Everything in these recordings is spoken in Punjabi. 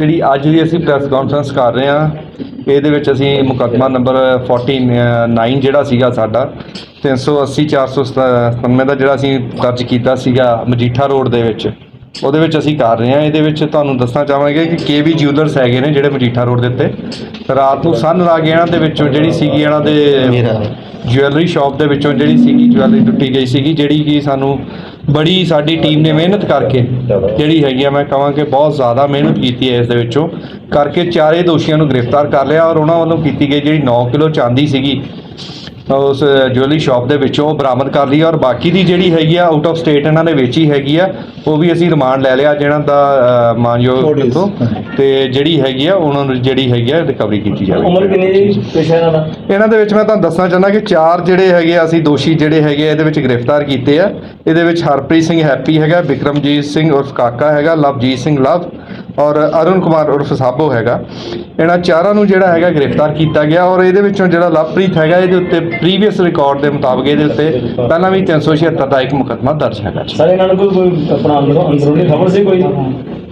ਜਿਹੜੀ ਅੱਜ ਦੀ ਅਸੀਂ ਪ੍ਰੈਸ ਕਾਨਫਰੰਸ ਕਰ ਰਹੇ ਹਾਂ, ਇਹਦੇ ਵਿੱਚ ਅਸੀਂ ਮੁਕੱਦਮਾ ਨੰਬਰ 49 ਜਿਹੜਾ ਸੀਗਾ ਸਾਡਾ 380 497 ਦਾ ਜਿਹੜਾ ਅਸੀਂ ਦਰਜ ਕੀਤਾ ਸੀਗਾ ਮਜੀਠਾ ਰੋਡ ਦੇ ਵਿੱਚ। ਉਹਦੇ ਵਿੱਚ ਅਸੀਂ ਕਰ ਰਹੇ ਹਾਂ। ਇਹਦੇ ਵਿੱਚ ਤੁਹਾਨੂੰ ਦੱਸਣਾ ਚਾਹਾਂਗੇ ਕਿ ਕੇਵੀ ਜਿਊਲਰਸ ਹੈਗੇ ਨੇ ਜਿਹੜੇ ਮਜੀਠਾ ਰੋਡ ਦੇ ਉੱਤੇ। ਰਾਤ ਨੂੰ ਸੰਨ ਲਾ ਕੇ ਇਹਨਾਂ ਦੇ ਵਿੱਚੋਂ ਜਿਹੜੀ ਸੀਗੀ ਇਹਨਾਂ ਦੇ ਜੁਐਲਰੀ ਸ਼ਾਪ ਦੇ ਵਿੱਚੋਂ ਜਿਹੜੀ ਸੀਗੀ ਜੁਐਲਰੀ ਟੁੱਟੀ ਗਈ ਸੀਗੀ ਜਿਹੜੀ ਕਿ ਸਾਨੂੰ ਬੜੀ ਸਾਡੀ ਟੀਮ ਨੇ ਮਿਹਨਤ ਕਰਕੇ ਜਿਹੜੀ ਹੈਗੀ ਆ ਮੈਂ ਕਹਾਂ ਕਿ ਬਹੁਤ ਜ਼ਿਆਦਾ ਮਿਹਨਤ ਕੀਤੀ ਹੈ ਇਸ ਦੇ ਵਿੱਚੋਂ। ਕਰਕੇ ਚਾਰੇ ਦੋਸ਼ੀਆਂ ਨੂੰ ਗ੍ਰਿਫਤਾਰ ਕਰ ਲਿਆ ਔਰ ਉਹਨਾਂ ਵੱਲੋਂ ਕੀਤੀ ਗਈ ਜਿਹੜੀ 9 ਕਿਲੋ ਚਾਂਦੀ ਸੀਗੀ ਉਸ ਜੁਐਲਰੀ ਸ਼ਾਪ ਦੇ ਵਿੱਚੋਂ ਉਹ ਬਰਾਮਦ ਕਰ ਲਈ ਔਰ ਬਾਕੀ ਦੀ ਜਿਹੜੀ ਹੈਗੀ ਆ ਆਊਟ ਆਫ ਸਟੇਟ ਇਹਨਾਂ ਨੇ ਵੇਚੀ ਹੈਗੀ ਆ ਉਹ ਵੀ ਅਸੀਂ ਰਿਮਾਂਡ ਲੈ ਲਿਆ ਜਿਹਨਾਂ ਦਾ ਮਾਨਯੋਗ ਤੋਂ ਤੇ ਜਿਹੜੀ ਹੈਗੀ ਆ ਉਹਨਾਂ ਨੂੰ ਜਿਹੜੀ ਹੈਗੀ ਆ ਰਿਕਵਰੀ ਕੀਤੀ ਜਾਵੇ ਉਮਰ ਕਿੰਨੀ ਜੀ? ਪੇਸ਼ਾ ਇਹਨਾਂ ਦਾ? ਇਹਨਾਂ ਦੇ ਵਿੱਚ ਮੈਂ ਤੁਹਾਨੂੰ ਦੱਸਣਾ ਚਾਹੁੰਦਾ ਕਿ ਚਾਰ ਜਿਹੜੇ ਹੈਗੇ ਆ ਅਸੀਂ ਦੋਸ਼ੀ ਜਿਹੜੇ ਹੈਗੇ ਆ ਇਹਦੇ ਵਿੱਚ ਗ੍ਰਿਫਤਾਰ ਕੀਤੇ ਆ। ਇਹਦੇ ਵਿੱਚ ਹਰਪ੍ਰੀਤ ਸਿੰਘ ਹੈਪੀ ਹੈਗਾ ਵਿਕਰਮਜੀਤ ਸਿੰਘ ਉਰਫ ਕਾਕਾ ਹੈਗਾ ਲਵਜੀਤ ਸਿੰਘ ਲਵ ਔਰ ਅਰੁਣ ਕੁਮਾਰ ਉਰਫ ਸਾਬੋ ਹੈਗਾ। ਇਹਨਾਂ ਚਾਰਾਂ ਨੂੰ ਜਿਹੜਾ ਹੈਗਾ ਗ੍ਰਿਫਤਾਰ ਕੀਤਾ ਗਿਆ ਔਰ ਇਹਦੇ ਵਿੱਚੋਂ ਜਿਹੜਾ ਲਵਪ੍ਰੀਤ ਹੈਗਾ ਇਹਦੇ ਉੱਤੇ ਪ੍ਰੀਵੀਅਸ ਰਿਕਾਰਡ ਦੇ ਮੁਤਾਬਕ ਇਹਦੇ ਉੱਤੇ ਪਹਿਲਾਂ ਵੀ 376 ਦਾ ਇੱਕ ਮੁਕੱਦਮਾ ਦਰਜ ਹੈਗਾ। ਸਰ ਇਹਨਾਂ ਨੂੰ ਕੋਈ ਆਪਣਾ ਅੰਦਰੋਂ ਅੰਦਰੂਨੀ ਖਬਰ ਸੀ ਕੋਈ?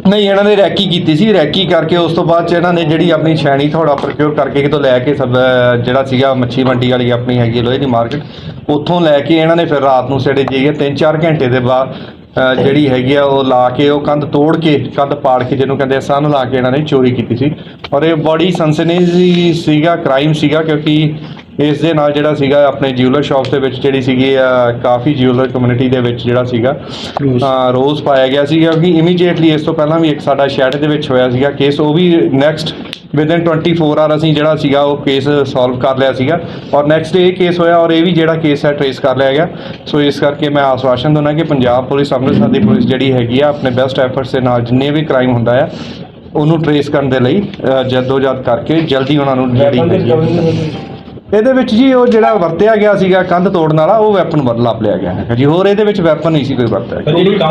ਨਹੀਂ ਇਹਨਾਂ ਨੇ ਰੈਕੀ ਕੀਤੀ ਸੀ। ਰੈਕੀ ਕਰਕੇ ਉਸ ਤੋਂ ਬਾਅਦ ਚ ਇਹਨਾਂ ਨੇ ਜਿਹੜੀ ਆਪਣੀ ਛੈਣੀ ਥੋੜਾ ਪ੍ਰੋਕਿਉਰ ਕਰਕੇ ਕਿਤੋਂ ਲੈ ਕੇ ਸਭ ਜਿਹੜਾ ਸੀਗਾ ਮੱਛੀ ਮੰਡੀ ਵਾਲੀ ਆਪਣੀ ਹੈਗੀ ਲੋਹੇ ਦੀ ਮਾਰਕੀਟ ਉੱਥੋਂ ਲੈ ਕੇ ਇਹਨਾਂ ਨੇ ਫਿਰ ਰਾਤ ਨੂੰ ਸੜੇ ਜੀਏ 3-4 ਘੰਟੇ ਦੇ ਬਾਅਦ ਜਿਹੜੀ ਹੈਗੀ ਆ ਉਹ ਲਾ ਕੇ ਉਹ ਕੰਧ ਤੋੜ ਕੇ ਕੰਧ ਪਾੜ ਕੇ ਜਿਹਨੂੰ ਕਹਿੰਦੇ ਆ ਸੰਨ ਲਾ ਕੇ ਇਹਨਾਂ ਨੇ ਚੋਰੀ ਕੀਤੀ ਸੀ। ਔਰ ਇਹ ਬੜੀ ਸਨਸਨੀਜ਼ੀ ਸੀਗਾ ਕ੍ਰਾਈਮ ਸੀਗਾ ਕਿਉਂਕਿ ਇਸ ਦੇ ਨਾਲ ਜਿਹੜਾ ਸੀਗਾ ਆਪਣੇ ਜਿਊਲਰ ਸ਼ਾਪ ਦੇ ਵਿੱਚ ਜਿਹੜੀ ਸੀਗੀ ਅਹ, ਕਾਫੀ ਜਿਊਲਰ ਕਮਿਊਨਿਟੀ ਦੇ ਵਿੱਚ ਜਿਹੜਾ ਸੀਗਾ ਰੋਜ਼ ਪਾਇਆ ਗਿਆ ਸੀ ਕਿਉਂਕਿ ਇਮੀਡੀਏਟਲੀ ਇਸ ਤੋਂ ਪਹਿਲਾਂ ਵੀ ਇੱਕ ਸਾਡਾ ਸ਼ਹਿਰ ਦੇ ਵਿੱਚ ਹੋਇਆ ਸੀਗਾ ਕੇਸ ਉਹ ਵੀ ਨੈਕਸਟ ਵਿਦਨ 24 ਆਵਰ ਅਸੀਂ ਜਿਹੜਾ ਸੀਗਾ ਉਹ ਕੇਸ ਸੋਲਵ ਕਰ ਲਿਆ ਸੀਗਾ ਔਰ ਨੈਕਸਟ ਇਹ ਕੇਸ ਹੋਇਆ ਔਰ ਇਹ ਵੀ ਜਿਹੜਾ ਕੇਸ ਹੈ ਟ੍ਰੇਸ ਕਰ ਲਿਆ ਗਿਆ। ਸੋ ਇਸ ਕਰਕੇ ਮੈਂ ਆਸ਼ਵਾਸਨ ਦਿੰਦਾ ਕਿ ਪੰਜਾਬ ਪੁਲਿਸ ਅੰਮ੍ਰਿਤਸਰ ਦੀ ਪੁਲਿਸ ਜਿਹੜੀ ਹੈਗੀ ਆ ਆਪਣੇ ਬੈਸਟ ਐਫਰਟਸ ਦੇ ਨਾਲ ਜਿੰਨੇ ਵੀ ਕ੍ਰਾਈਮ ਹੁੰਦਾ ਆ ਉਹਨੂੰ ਟ੍ਰੇਸ ਕਰਨ ਦੇ ਲਈ ਜਦੋਜਹਦ ਕਰਕੇ ਜਲਦੀ ਉਹਨਾਂ ਨੂੰ ਜਿਹੜੀ ਇਹਦੇ ਵਿੱਚ ਜੀ ਉਹ ਜਿਹੜਾ ਵਰਤਿਆ ਗਿਆ ਸੀਗਾ ਕੰਧ ਤੋੜਨ ਵਾਲਾ ਉਹ ਵੈਪਨ ਵਰ ਲੱਭ ਲਿਆ ਗਿਆ ਹੈ ਜੀ। ਹੋਰ ਇਹਦੇ ਵਿੱਚ ਵੈਪਨ ਨਹੀਂ ਸੀ ਕੋਈ ਵਰਤਿਆ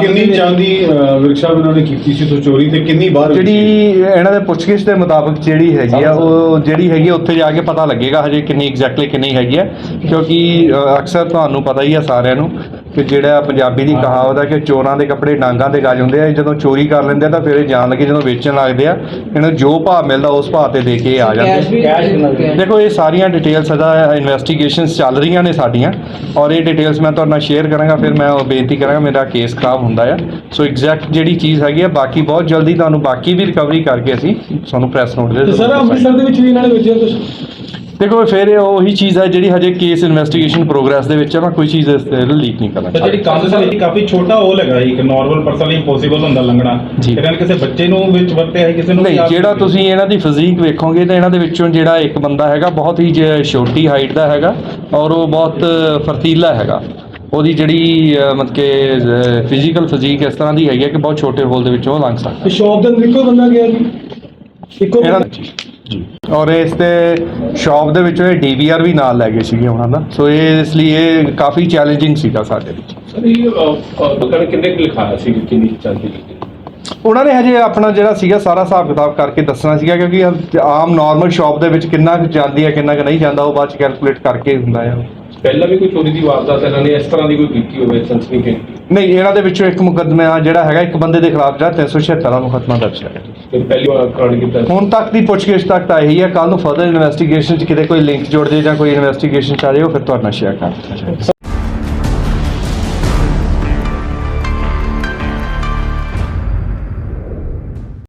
ਕਿੰਨੀ ਚਾਂਦੀ ਵਰਕਸ਼ਾਪ ਇਹਨਾਂ ਨੇ ਕੀਤੀ ਸੀ ਤੋਂ ਚੋਰੀ ਤੇ ਕਿੰਨੀ ਬਾਹਰ ਜਿਹੜੀ ਇਹਨਾਂ ਦੇ ਪੁੱਛਗਿੱਛ ਦੇ ਮੁਤਾਬਕ ਜਿਹੜੀ ਹੈਗੀ ਆ ਉਹ ਜਿਹੜੀ ਹੈਗੀ ਆ ਉੱਥੇ ਜਾ ਕੇ ਪਤਾ ਲੱਗੇਗਾ ਹਜੇ ਕਿੰਨੀ ਐਗਜ਼ੈਕਟਲੀ ਕਿੰਨੀ ਹੈਗੀ ਆ। ਕਿਉਂਕਿ ਅਕਸਰ ਤੁਹਾਨੂੰ ਪਤਾ ਹੀ ਆ ਸਾਰਿਆਂ ਨੂੰ ਕਿ ਜਿਹੜਾ ਪੰਜਾਬੀ ਦੀ ਕਹਾਵਤ ਹੈ ਕਿ ਚੋਰਾਂ ਦੇ ਕੱਪੜੇ ਡਾਂਗਾਂ ਤੇ ਗੱਜ ਹੁੰਦੇ ਆ ਇਹ ਜਦੋਂ ਚੋਰੀ ਕਰ ਲੈਂਦੇ ਆ ਤਾਂ ਫਿਰ ਇਹ ਜਾਣ ਲੱਗੇ ਜਦੋਂ ਵੇਚਣ ਲੱਗਦੇ ਆ ਇਹਨਾਂ ਨੂੰ ਜੋ ਭਾਅ ਮਿਲਦਾ ਉਸ ਭਾਅ ਤੇ ਦੇ ਕੇ ਆ ਜਾਂਦੇ? ਦੇਖੋ ਇਹ ਸਾਰੀਆਂ ਡਿਟੇਲਸ ਦਾ ਇਨਵੈਸਟੀਗੇਸ਼ਨਸ ਚੱਲ ਰਹੀਆਂ ਨੇ ਸਾਡੀਆਂ ਔਰ ਇਹ ਡਿਟੇਲਸ ਮੈਂ ਤੁਹਾਡੇ ਨਾਲ ਸ਼ੇਅਰ ਕਰਾਂਗਾ ਫਿਰ ਮੈਂ ਉਹ ਬੇਨਤੀ ਕਰਾਂਗਾ ਮੇਰਾ ਕੇਸ ਖਰਾਬ ਹੁੰਦਾ ਆ ਸੋ ਐਗਜ਼ੈਕਟ ਜਿਹੜੀ ਚੀਜ਼ ਹੈਗੀ ਆ ਬਾਕੀ ਬਹੁਤ ਜਲਦੀ ਤੁਹਾਨੂੰ ਬਾਕੀ ਵੀ ਰਿਕਵਰੀ ਕਰਕੇ ਅਸੀਂ ਤੁਹਾਨੂੰ ਪ੍ਰੈਸ ਨੋਟ ਦੇ ਤੇ ਸਰ। ਅੰਮ੍ਰਿਤਸਰ ਦੇ ਵਿੱਚ ਵੀ ਇਹਨਾਂ ਨੇ ਵੇਚਿਆ ਕੁਝ ਦੇਖੋ ਫਿਰ ਇਹ ਉਹੀ ਚੀਜ਼ ਹੈ ਜਿਹੜੀ ਹਜੇ ਕੇਸ ਇਨਵੈਸਟੀਗੇਸ਼ਨ ਪ੍ਰੋਗਰੈਸ ਦੇ ਵਿੱਚ ਹੈ ਮੈਂ ਕੋਈ ਚੀਜ਼ ਇਸ ਤੇ ਲੀਕ ਨਹੀਂ ਕਰਨਾ ਜਿਹੜੀ ਕੰਧ ਸੀ ਵਿੱਚ ਕਾਫੀ ਛੋਟਾ ਉਹ ਲੱਗਾ ਇੱਕ ਨਾਰਮਲ ਪਰਸਨ ਲਈ ਇੰਪੋਸੀਬਲ ਹੁੰਦਾ ਲੰਘਣਾ। ਜੀ। ਇਹਨਾਂ ਨੇ ਕਿਸੇ ਬੱਚੇ ਨੂੰ ਵਿੱਚ ਵਰਤਿਆ ਹੈ ਕਿਸੇ ਨੂੰ ਨਹੀਂ ਜਿਹੜਾ ਤੁਸੀਂ ਇਹਨਾਂ ਦੀ ਫਿਜ਼ੀਕ ਵੇਖੋਗੇ ਤਾਂ ਇਹਨਾਂ ਦੇ ਵਿੱਚੋਂ ਜਿਹੜਾ ਇੱਕ ਬੰਦਾ ਹੈਗਾ ਬਹੁਤ ਹੀ ਜ- ਛੋਟੀ ਹਾਈਟ ਦਾ ਹੈਗਾ ਔਰ ਉਹ ਬਹੁਤ ਫਰਤੀਲਾ ਹੈਗਾ। ਉਹਦੀ ਜਿਹੜੀ ਮਤਲਬ ਕਿ ਫਿਜ਼ੀਕਲ ਫਿਜ਼ੀਕ ਇਸ ਤਰ੍ਹਾਂ ਦੀ ਹੈਗੀ ਹੈ ਕਿ ਬਹੁਤ ਛੋਟੇ ਹੋਲ ਦੇ ਵਿੱਚੋਂ ਉਹ ਲੰਘ ਸਕਦਾ। ਸ਼ੌਪ ਦੇ ਅੰਦਰ ਇੱਕੋ ਬੰਦਾ ਗਿਆ ਜੀ। ਇੱਕੋ ਇਹਨਾਂ ਬੰਦਾ? ਜੀ। ਔਰ ਇਸ ਤੇ ਸ਼ਾਪ ਦੇ ਵਿੱਚੋਂ ਇਹ ਡੀਵੀਆਰ ਵੀ ਨਾਲ ਲੈ ਗਏ ਸੀਗੇ ਉਹਨਾਂ ਦਾ। ਸੋ ਇਹ ਇਸ ਲਈ ਇਹ ਕਾਫੀ ਚੈਲੰਜਿੰਗ ਸੀਗਾ ਸਾਡੇ ਲਈ ਸਰ ਇਹ ਬਕਰ ਕਿੰਨੇ ਕੁ ਲਿਖਾਇਆ ਸੀ ਕਿੰਨੀ ਚਾਂਦੀ ਲਿਖੀ ਉਹਨਾਂ ਨੇ ਹਜੇ ਆਪਣਾ ਜਿਹੜਾ ਸੀਗਾ ਸਾਰਾ ਹਿਸਾਬ ਕਿਤਾਬ ਕਰਕੇ ਦੱਸਣਾ ਸੀਗਾ ਕਿਉਂਕਿ ਆਮ ਨਾਰਮਲ ਸ਼ਾਪ ਦੇ ਵਿੱਚ ਕਿੰਨਾ ਕੁ ਜਾਂਦੀ ਹੈ ਕਿੰਨਾ ਕੁ ਨਹੀਂ ਜਾਂਦਾ ਉਹ ਬਾਅਦ ਚ ਕੈਲਕੂਲੇਟ ਕਰਕੇ ਹੁੰਦਾ ਹੈ। ਪਹਿਲਾਂ ਵੀ ਕੋਈ ਚੋਰੀ ਦੀ ਵਾਰਦਾਤ ਇਹਨਾਂ ਨੇ ਇਸ ਤਰ੍ਹਾਂ ਦੀ ਕੋਈ ਕੀਤੀ ਹੋਵੇ ਸਨਸਨੀ ਕਿ ਨਹੀਂ ਇਹਨਾਂ ਦੇ ਵਿੱਚੋਂ ਇੱਕ ਮੁਕੱਦਮਾ ਜਿਹੜਾ ਹੈਗਾ ਇੱਕ ਬੰਦੇ ਦੇ ਖਿਲਾਫ ਜਿਹੜਾ 376 ਦਾ ਮੁਕੱਦਮਾ ਦਰਜ ਹੈ ਪਹਿਲੀ ਵਾਰ ਕਾਂਡ ਕੀਤਾ ਸੀ। ਹੁਣ ਤੱਕ ਦੀ ਪੁੱਛਗਿੱਛ ਤੱਕ ਤਾਂ ਇਹੀ ਹੈ ਕੱਲ ਨੂੰ ਫਰਦਰ ਇਨਵੈਸਟੀਗੇਸ਼ਨ 'ਚ ਕਿਤੇ ਕੋਈ ਲਿੰਕ ਜੁੜ ਜੇ ਜਾਂ ਕੋਈ ਇਨਵੈਸਟੀਗੇਸ਼ਨ ਚ ਆ ਜਾਏ ਉਹ ਫਿਰ ਤੁਹਾਡੇ ਨਾਲ ਸ਼ੇਅਰ ਕਰ ਦਿੱਤਾ ਜਾਏਗਾ